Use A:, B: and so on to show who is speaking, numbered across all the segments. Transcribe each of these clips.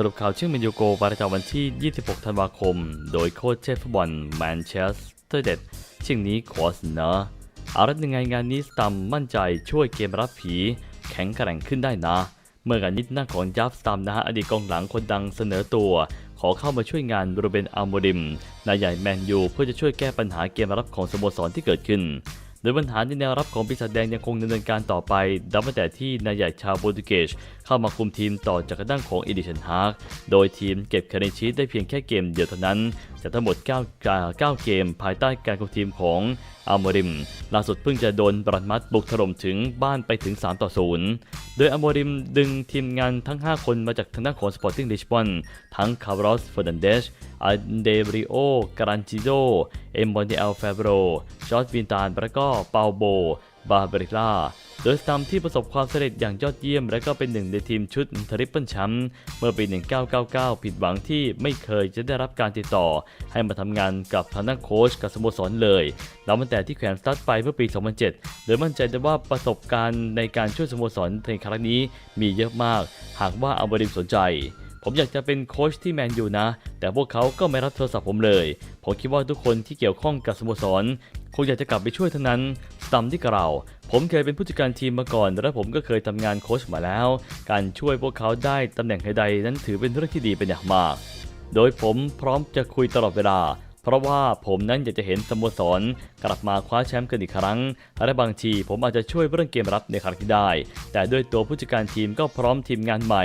A: สรุปข่าวชื่อเมนยูโกประจำวันที่ 26 ธันวาคม โดยโค้ชเชฟฟุตบอลแมนเชสเตอร์เด็ดชิงนี้ขอเสนออารัตยังไงงานนี้สตัมมั่นใจช่วยเกมรับผี แข็งแกร่งขึ้นได้นะ เมื่องานนี้หน้าของยับสตัมนะฮะอดีตกองหลังคนดังเสนอตัว ขอเข้ามาช่วยงานโรเบนอัลโมดิมนายใหญ่แมนยูเพื่อจะช่วยแก้ปัญหาเกมรับของสโมสรที่เกิดขึ้น โดยปัญหาในแนวรับของปีศาจแดงยังคงดำเนินการต่อไปดับตั้งแต่ที่นายใหญ่ชาวโปรตุเกสเข้ามาคุมทีมต่อจากกระด้างของอีดิชันฮาร์กโดยทีมเก็บคะแนนชีตได้เพียงแค่เกมเดียวเท่านั้นจากทั้งหมด 9 9 เกม ภายใต้การคุมทีมของอัลมริม ล่าสุดเพิ่งจะโดนบรันมัดบุกถล่มถึงบ้านไปถึง 3 ต่อ 0 โดยอัลโมริมดึงทีมงานทั้ง 5 คนมาจากทางด้านของสปอร์ติ้งลิชบอนทั้งคาร์ลอสเฟอร์นันเดสอันเดริโอการันจิโด เอมบอนเดลเฟเบโรจอร์จวินตานและก็เปาโบบาเบริล่า โดยสตัมที่ประสบความสำเร็จอย่างยอดเยี่ยม และก็เป็นหนึ่งในทีมชุดทริปเปิลแชมป์เมื่อปี 1999 ผิดหวังที่ไม่เคยจะได้รับการติดต่อ ให้มาทำงานกับทางด้านโค้ชกับสโมสรเลยแล้วมันแต่ที่แขวนสตัดไปเมื่อปี 2007 โดยมั่นใจได้ว่าประสบการณ์ในการช่วยสโมสรในครั้งนี้มีเยอะมาก หากว่าอัลบริมสนใจผมอยากจะเป็นโค้ชที่แมนยูนะ แต่พวกเขาก็ไม่รับโทรศัพท์ผมเลย ผมคิดว่าทุกคนที่เกี่ยวข้องกับสโมสร คงอยากจะกลับไปช่วยทั้งนั้น ตัมที่กล่าวผมเคยเป็นผู้จัดการทีมมาก่อน และผมก็เคยทำงานโค้ชมาแล้ว การช่วยพวกเขาได้ตำแหน่งใดๆนั้นถือเป็นเรื่องที่ดีเป็นอย่างมาก โดยผมพร้อมจะคุยตลอดเวลา เพราะว่าผมนั้นอยากจะเห็นสโมสร กลับมาคว้าแชมป์กันอีกครั้ง และบางทีผมอาจจะช่วยเรื่องเกมรับในครั้งที่ได้ แต่ด้วยตัวผู้จัดการทีมก็พร้อมทีมงานใหม่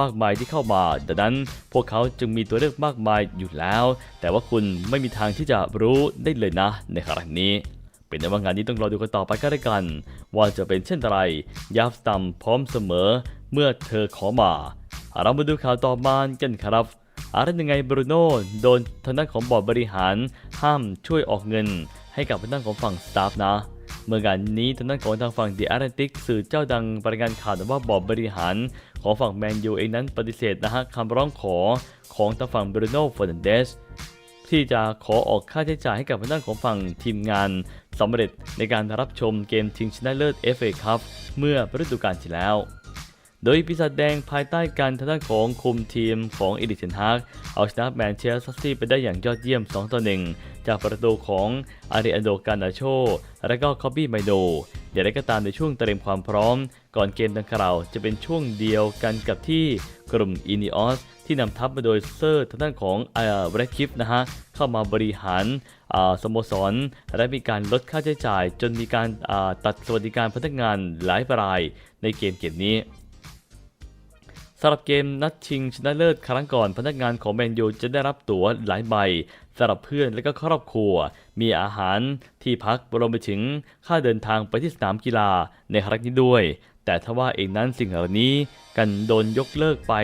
A: มากมายที่เข้ามา ดังนั้นพวกเขาจึงมีตัวเลือกมากมายอยู่แล้ว แต่ว่าคุณไม่มีทางที่จะรู้ได้เลยนะ ในครั้งนี้ เป็นในว่างานนี้ต้องรอดูกันต่อไปก็ได้กัน ว่าจะเป็นเช่นไรยับตัมพร้อมเสมอ เมื่อเธอขอมา เรามาดูข่าวต่อมากันครับอะไรยังไงบรูโน่โดนทางด้านของบอร์ดบริหาร ห้ามช่วยออกเงิน ให้กับทางด้านของฝั่งสตาฟนะเมื่องานนี้ทางด้านของทางฝั่งเดีอาร์เรนติกสื่อเจ้าดังรายงานข่าวว่าบอร์ดบริหาร ของฝั่งแมนยูเองนั้นปฏิเสธนะฮะคำร้องขอของทางฝั่งบรูโน่เฟอร์นันเดส ที่จะขอออกค่าใช้จ่ายให้กับทางด้านของฝั่งทีมงานสำเร็จในการรับชมเกมชิงชนะเลิศ FA Cup เมื่อฤดูกาลที่แล้ว โดยปีศาจแดงภายใต้การทางด้านของคุมทีมของเอดิเทนฮากเอาชนะแมนเชสเตอร์ซิตี้ไปได้อย่างยอดเยี่ยม 2 ต่อ 1 จากประตูของอาริอันโดกานาโช และก็คอบบี้ไมโดอย่างไรก็ตามในช่วงเตรียมความพร้อม ก่อนเกมดังกล่าวจะเป็นช่วงเดียวกันกับที่กลุ่มอินิออสที่นำทัพมาโดยเซอร์ทางด้านของเอ่อแบรคิฟนะฮะเข้ามาบริหารอ่าสโมสร และมีการลดค่าใช้จ่าย จนมีการอ่าตัดสวัสดิการพนักงานหลายรายในเกมเกมนี้สำหรับเกมนัดชิงชนะเลิศครั้งก่อนพนักงานของแมนยูจะได้รับตั๋วหลายใบสำหรับเพื่อนและก็ครอบครัว มีอาหารที่พักรวมไปถึงค่าเดินทางไปที่สนามกีฬาในครั้งนี้ด้วย แต่ทว่าเองนั้นสิ่งเหล่านี้กันโดนยกเลิกไป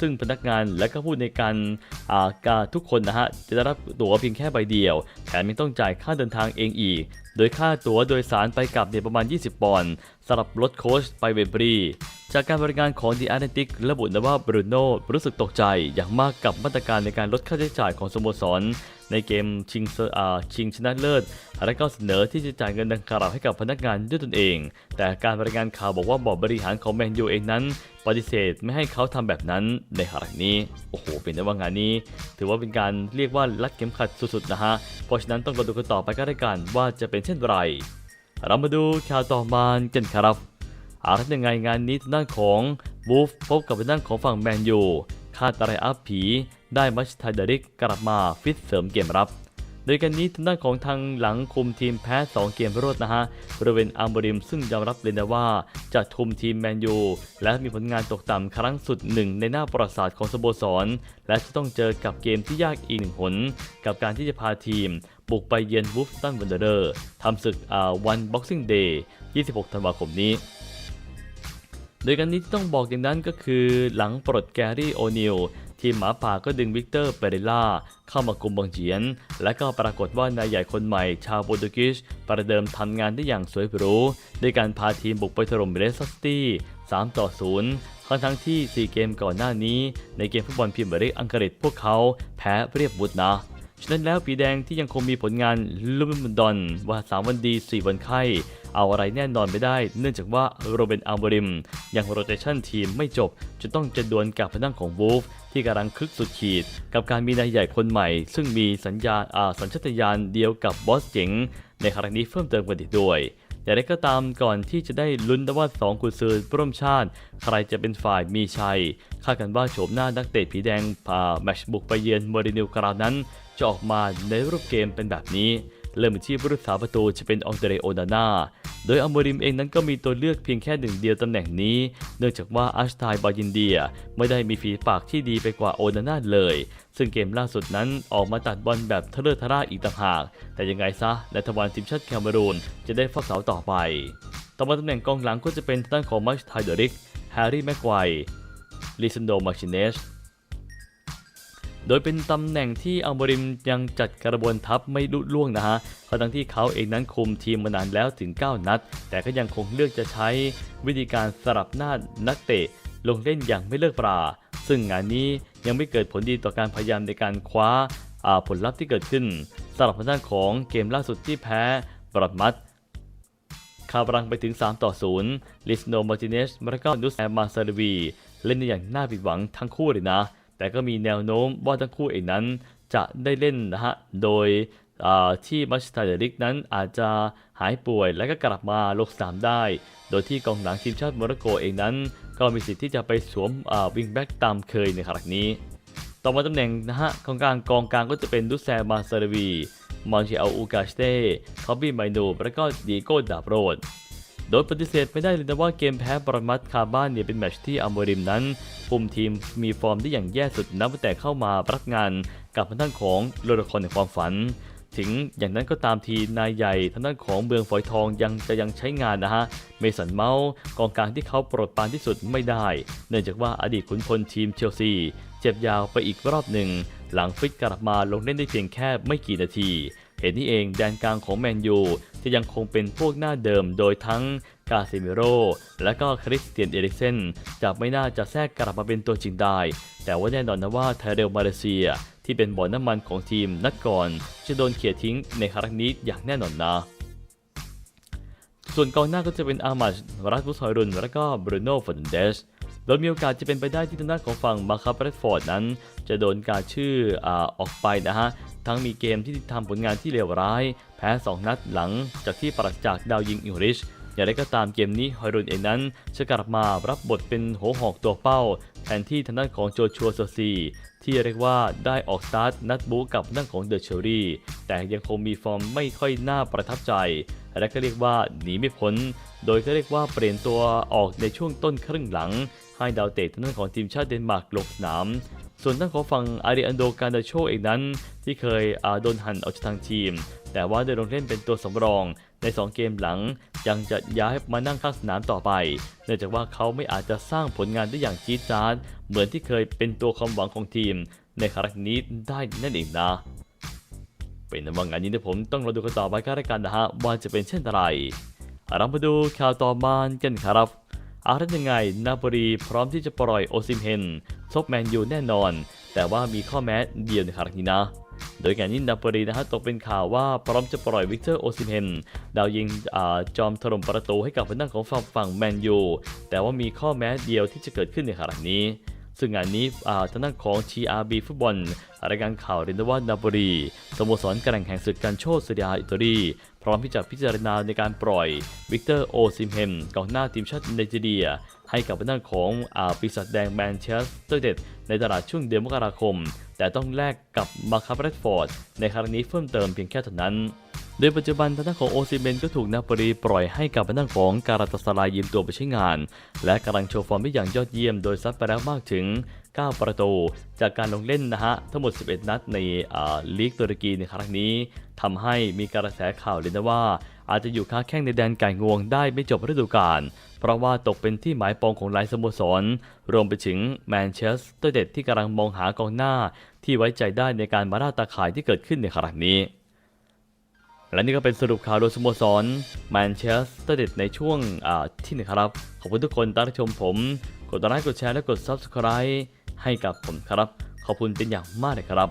A: ซึ่งพนักงานและก็ผู้ในการอาการทุกคนนะฮะจะได้รับตั๋วเพียงแค่ใบเดียวแถมยังต้องจ่ายค่าเดินทางเองอีก โดยค่าตั๋วโดยสารไปกลับเนี่ยประมาณ 20 ปอนด์สำหรับรถโค้ชไปเวมบรี จากการบริการของ The Atlantic ระบุนะว่าบรูโน่รู้สึกตกใจอย่างมากกับมาตรการในการลดค่าใช้จ่ายของสโมสร ในเกมชิงเซอร์อาชิงชนะเลิศ และก็เสนอที่จะจ่ายเงินดังกล่าวให้กับพนักงานด้วยตนเอง แต่การบริการข่าวบอกว่าบอร์ดบริหารของแมนยูเองนั้น ปฏิเสธไม่ให้เขาทำแบบนั้นในครั้งนี้ โอ้โห เป็นได้ว่างานนี้ ถือว่าเป็นการเรียกว่ารัดเข็มขัดสุดๆนะฮะ เพราะฉะนั้นต้องรอดูกันต่อไปก็ได้กันว่าจะเป็นเช่นไร เรามาดูข่าวต่อมากันครับอาทัยังไงงานนี้ทางด้านของบูฟพบกับทางด้านของฝั่งแมนยูคาดอะไรอัพผี ได้มัชไทเดริกกลับมาฟิตเสริมเกมรับ โดยกันนี้ทางด้านของทางหลังคุมทีมแพ้ 2 เกมรวดนะฮะบริเวณอัมบริมซึ่งยอมรับเลยนะว่าจะทุมทีมแมนยูและมีผลงานตกต่ำครั้งสุดหนึ่งในหน้าประวัติศาสตร์ของสโมสร และจะต้องเจอกับเกมที่ยากอีกหนึ่งหน กับการที่จะพาทีมบุกไปเยือนวูฟตันวันเดอร์ทำศึกอ่าวันบ็อกซิ่งเดย์ 26 ธันวาคมนี้ โดยกันนี้ที่ต้องบอกอย่างนั้นก็คือ หลังปลดแกรี่โอนิลทีมหมาป่าก็ดึงวิกเตอร์เปเรล่าเข้ามากุมบังเจียน และก็ปรากฏว่านายใหญ่คนใหม่ชาวโปรตุเกสประเดิมทำงานได้อย่างสวยหรูด้วยการพาทีมบุกไปถล่มเบรสตัตี้3ต่อ0ทั้งทั้งที่ 4 เกมก่อนหน้านี้ ในเกมฟุตบอลพรีเมียร์ลีกอังกฤษพวกเขาแพ้เรียบบุดนะฉะนั้นแล้วปีแดงที่ยังคงมีผลงานลุ่มดอนว่า 3 วันดี 4 วันไข้ เอาอะไรแน่นอนไม่ได้ เนื่องจากว่าโรเบนอัลบริม ยังโรเตชันทีมไม่จบจนต้องจะดวลกับพนังของวูฟที่กำลังคึกสุดขีด กับการมีนายใหญ่คนใหม่ ซึ่งมีสัญญาอ่าสัญชาตญาณเดียวกับบอสเจ๋งในครั้งนี้เพิ่มเติมกันอีกด้วยแต่ได้ก็ตามก่อนที่จะได้ลุ้นนะว่า2กุนซือร่วมชาติ ใครจะเป็นฝ่ายมีชัยคาดกันว่าโฉมหน้านักเตะผีแดงพาแมชบุกไปเยือนโมรินิวกราวนั้นจะออกมาในรูปเกมเป็นแบบนี้ เริ่มที่ผู้รักษาประตูจะเป็นองเดเรโอนาน่า โดยอัมโมริมเองนั้นก็มีตัวเลือกเพียงแค่หนึ่งเดียวตำแหน่งนี้ เนื่องจากว่าอัชไทบายินเดียไม่ได้มีฝีปากที่ดีไปกว่าโอนาน่าเลย ซึ่งเกมล่าสุดนั้นออกมาตัดบอลแบบทะเลทะล่าอีกต่างหาก แต่ยังไงซะในทวารทีมชาติแคนารูนจะได้ฟักเสาต่อไป ต่อมาตำแหน่งกองหลังก็จะเป็นทางด้านของมัชไทเดริกแฮร์รี่แม็กไกว์ลิซันโดมาร์ชิเนส โดยเป็นตำแหน่งที่อัลโมริมยังจัดกระบวนทัพไม่ลุล่วงนะฮะเพราะทั้งที่เขาเองนั้นคุมทีมมานานแล้วถึง 9 นัด แต่ก็ยังคงเลือกจะใช้วิธีการสลับหน้านักเตะ ลงเล่นอย่างไม่เลิกปรา ซึ่งงานนี้ยังไม่เกิดผลดีต่อการพยายามในการคว้าผลลัพธ์ที่เกิดขึ้นสำหรับทางด้านของเกมล่าสุดที่แพ้บรอดมัดคาบรังไปถึง 3 ต่อ 0 ลิสโนมาร์ติเนสและก็นุสแอมมาซาลวี เล่นได้อย่างน่าผิดหวังทั้งคู่เลยนะ แต่ก็มีแนวโน้มว่าทั้งคู่เองนั้นจะได้เล่นนะฮะ โดยที่มัชตาเดริกนั้นอาจจะหายป่วยและก็กลับมาลงสนามได้ โดยที่กองหลังทีมชาติโมร็อกโกเองนั้น ก็มีสิทธิ์ที่จะไปสวมวิงแบ็กตามเคยในครั้งนี้ ต่อมาตำแหน่งนะฮะของกลางกองกลางก็จะเป็นดุสแซมาซาร์วีมอนเชิอาอูกาสเต้คอบบี้ไมโนและก็ดีโก้ดาบโรด โดยปฏิเสธไม่ได้เลยนะว่าเกมแพ้ปรมัดคาบ้านเนี่ยเป็นแมตช์ที่อัมโมริมนั้นคุมทีมมีฟอร์มที่อย่างแย่สุดนับตั้งแต่เข้ามารับงานกับทางด้านของโรดคอนในความฝัน ถึงอย่างนั้นก็ตามทีนายใหญ่ทางด้านของเมืองฝอยทองยังจะยังใช้งานนะฮะ เมสันเมาส์กองกลางที่เขาโปรดปรานที่สุดไม่ได้ เนื่องจากว่าอดีตขุนพลทีมเชลซี เจ็บยาวไปอีกรอบหนึ่ง หลังฟิตกลับมาลงเล่นได้เพียงแค่ไม่กี่นาที เห็นนี่เองแดนกลางของแมนยูจะยังคงเป็นพวกหน้าเดิมโดยทั้งกาซิมิโรและก็คริสเตียนเอริกเซนจะไม่น่าจะแทรกกลับมาเป็นตัวจริงได้ แต่ว่าแน่นอนนะว่าไทเรลมาเลเซีย ที่เป็นบ่อน้ำมันของทีมนัดก่อน จะโดนเขี่ยทิ้งในครั้งนี้อย่างแน่นอนนะส่วนกองหน้าก็จะเป็นอามาชรัสบุสฮอยรุน และก็บรูโน่ฟอนเดสโดยมีโอกาสจะเป็นไปได้ที่ทางด้านของฝั่งมาคาเบรดฟอร์ดนั้น จะโดนการชื่ออออกไปนะฮะ ทั้งมีเกมที่ทำผลงานที่เลวร้าย แพ้ 2 นัดหลังจากที่ปราศจากดาวยิงอิงริชอย่างไรก็ตามเกมนี้ฮอยรุนเองนั้นจะกลับมารับบทเป็นหัวหอกตัวเป้า แทนที่ทางด้านของโจชัวโซซี ที่เรียกว่าได้ออกสตาร์ทนัดบูกับทางด้านของเดอะเชอรี่ แต่ยังคงมีฟอร์มไม่ค่อยน่าประทับใจ และก็เรียกว่าหนีไม่พ้น โดยก็เรียกว่าเปลี่ยนตัวออกในช่วงต้นครึ่งหลัง ให้ดาวเตะทางด้านของทีมชาติเดนมาร์กลงสนาม ส่วนทางของฝั่งอาริอันโดการดโชเองนั้น ที่เคยโดนหันออกจากทางทีม แต่ว่าได้ลงเล่นเป็นตัวสำรอง ใน 2 เกมหลัง ยังจะย้ายมานั่งข้างสนามต่อไป เนื่องจากว่าเขาไม่อาจจะสร้างผลงานได้อย่างจี๊ดจ๊าดเหมือนที่เคยเป็นตัวความหวังของทีม ในครั้งนี้ได้นั่นเองนะเป็นว่างานนี้นะผมต้องรอดูกันต่อไปกันแล้วกันนะฮะว่าจะเป็นเช่นไรเรามาดูข่าวต่อมากันครับ อาร์ตยังไง นาโปลีพร้อมที่จะปล่อยโอซิมเฮนซบแมนยูแน่นอน แต่ว่ามีข้อแม้เดียวในครั้งนี้นะ โดยงานนี้นาโปลีนะฮะตกเป็นข่าวว่าพร้อมจะปล่อยวิกเตอร์โอซิมเฮนดาวยิงอจอมถล่มประตูให้กับผู้นั่งของฝั่งฝั่งแมนยูแต่ว่ามีข้อแม้เดียวที่จะเกิดขึ้นในครั้งนี้ ซึ่งงานนี้อาทางด้านของ TRB ฟุตบอลรายงานข่าวเรียนว่านาโปลีสโมสรกำลังแข่งศึกการโชว์ซีเรียอิตาลีพร้อมที่จะพิจารณาในการปล่อยวิกเตอร์โอซิมเฮนกองหน้าทีมชาติไนจีเรีย ให้กับทางด้านของอาปีศาจแดงแมนเชสเตอร์เดดในตลาดช่วงเดือนมกราคม แต่ต้องแลกกับมาคาเบรดฟอร์ดในครั้งนี้เพิ่มเติมเพียงแค่เท่านั้น โดยปัจจุบันทางด้านของโอซิเมนก็ถูกนาปลีปล่อยให้กับทางด้านของการาตาสลายยืมตัวไปใช้งาน และกำลังโชว์ฟอร์มได้อย่างยอดเยี่ยมโดยซัดไปแล้วมากถึง 9 ประตู จากการลงเล่นนะฮะ ทั้งหมด 11 นัดในลีกตุรกีในครั้งนี้ทำให้มีกระแสข่าวเลยนะว่า อาจจะอยู่ค้าแข้งในแดนไก่งวงได้ไม่จบฤดูกาลเพราะว่าตกเป็นที่หมายปองของหลายสโมสร รวมไปถึงแมนเชสเตอร์เดดที่กำลังมองหากองหน้า ที่ไว้ใจได้ในการมาล่าตาข่ายที่เกิดขึ้นในครั้งนี้ และนี่ก็เป็นสรุปข่าวโดยสโมสรแมนเชสเตอร์เดดในช่วงที่หนึ่งครับ ขอบคุณทุกคนที่รับชมผม กดไลค์กดแชร์และกด Subscribe ให้กับผมครับ ขอบคุณเป็นอย่างมากเลยครับ